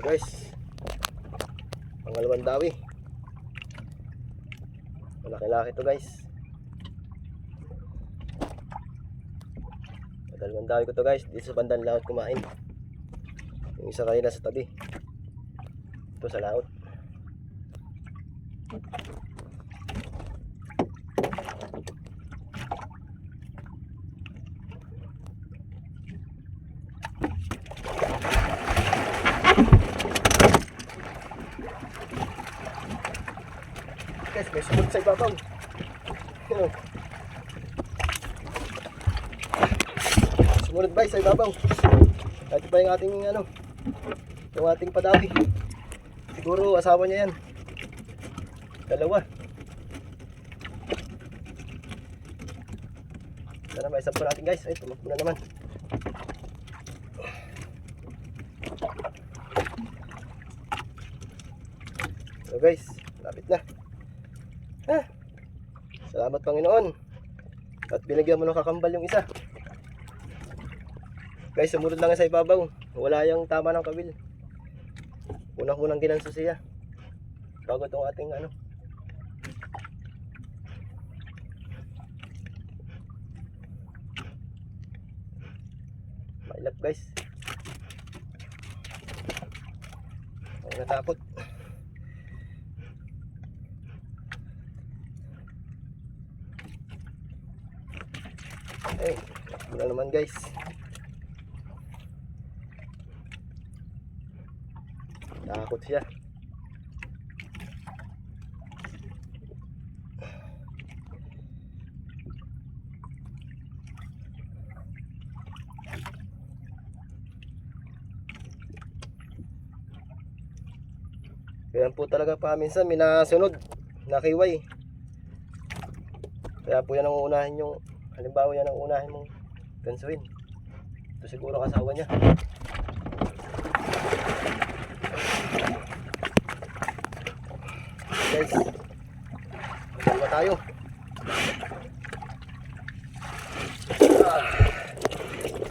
So guys, pangalawang dawi. Malaki-laki to guys. Dalawang dawi ko to guys. Dito sa bandang laot kumain. Yung isa kanina sa tabi. Ito sa laot. Guys, may sumot sa ibabaw. Yan. Sumunod ba sa ibabaw? Ito pa yung ating ano, yung ating padawi. Siguro asawa niya yan. Dalawa. Sana may isa po natin guys. Ay, tumakbo na naman. So guys, salamat Panginoon. At binigyan mo ng kakambal yung isa. Guys, sumunod lang sa ibabaw. Wala yung tama ng kabil. Unang-unang ginanso siya. Bago itong ating ano. Mailap guys. Ako natakot. Wala naman guys. Takot siya. Kaya po talaga pa minsan may nasunod na kiway. Kaya po yan ang uunahin yung halimbawa yan ang uunahin mong gansuin. Ito siguro kasawa niya. guys. Magdalawa tayo. Ah.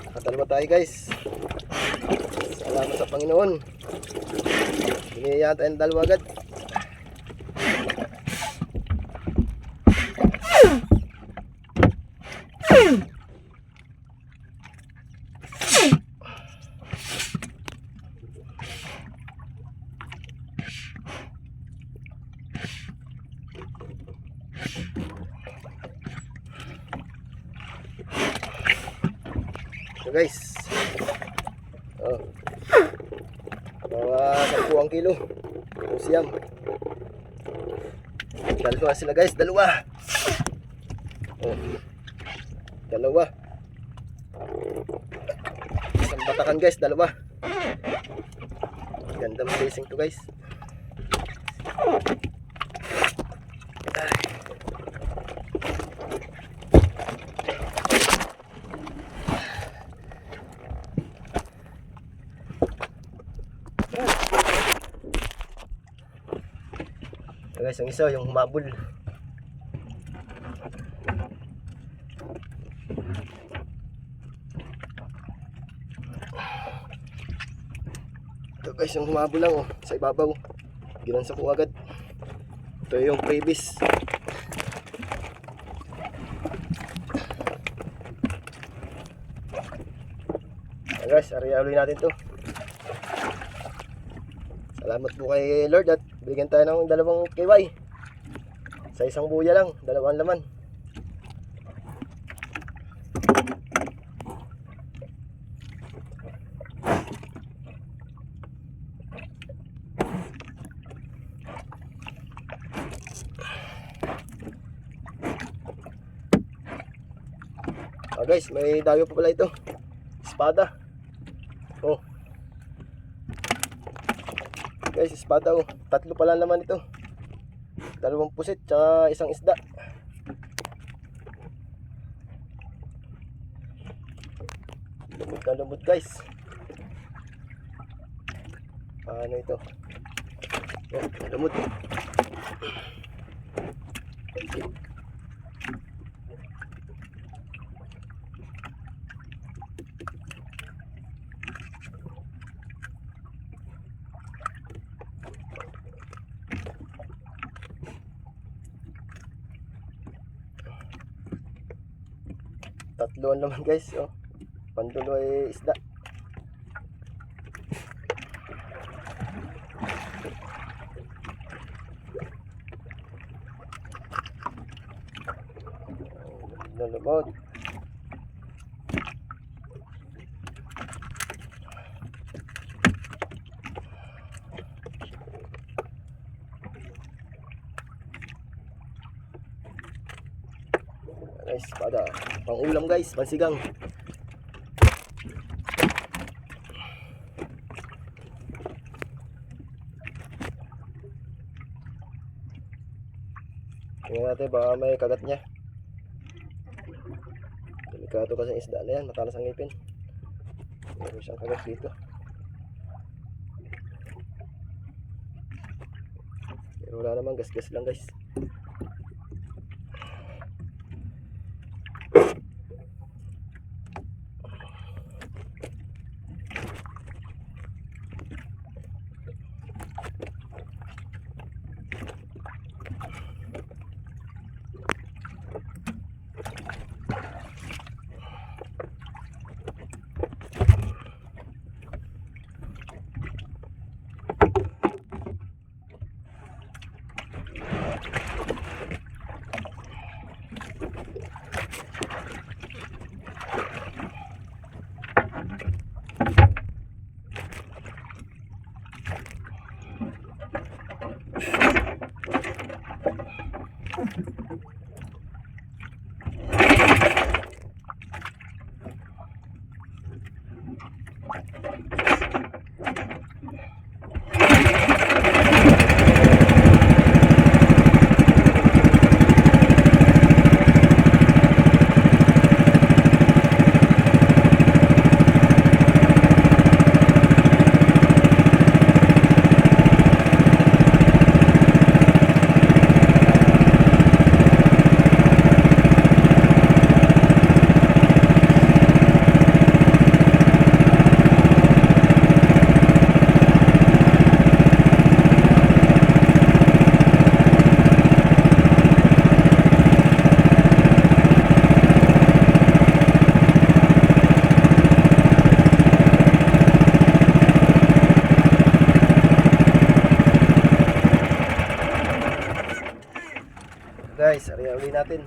Nakadalawa tayo guys. Salamat sa Panginoon. Binigyan tayo ng dalawa agad. So guys. Oh. Mga 10 ang kilo. Yung siyam. Dalawa sila guys, dalawa. Oh. Dalawa. Isang batakan guys, dalawa. Ganda ng spacing to guys. So guys, yung isa, yung humabol. Ito guys, yung humabol lang oh, sa ibabaw. Ginansa ko agad. Ito yung previous. So guys, ariyaloy natin to. Salamat po kay Lord at bigyan tayo ng dalawang KY. Sa isang buya lang, dalawang laman. Ah guys, may dayo pa pala ito. Espada. Oh. Guys, espada oh. Tatlo pala naman ito. Dalawang pusit tsaka isang isda. Lumot na lumot guys. Paano ito? Yan, lumot. Tatlo ang laman guys. Oh. Pandulo ay isda. Lulubot. Guys, pada pang ulam guys, pansigang. Tingnan natin baka may kagat niya. Delikado kasi ang isda na yan, matalas ang ngipin. Meron siyang kagat dito. Pero wala naman, gas-gas lang guys. Guys, uli natin.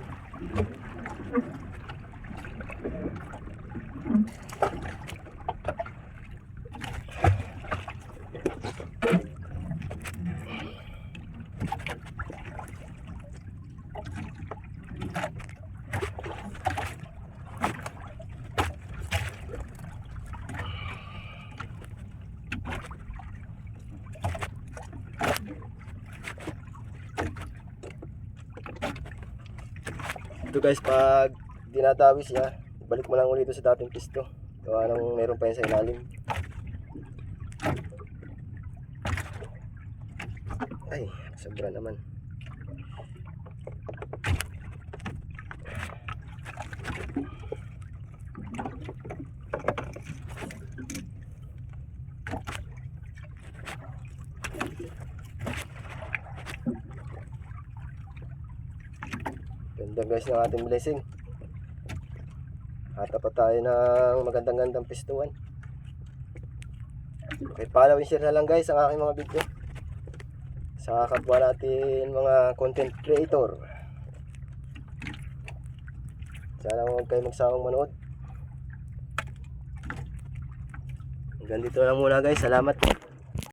Guys, pag dinadawis siya, balik mo lang ulit sa dating pisto. Gawa nang meron pa yun sa ilalim. Ay, sobra naman. Ganda guys ng ating blessing. Hatapat tayo ng magandang-gandang pistuan. Okay, follow and share na lang guys ang aking mga video. Sa kapwa natin mga content creator. Sana huwag kayo magsawang manood. Hanggang dito lang muna guys. Salamat.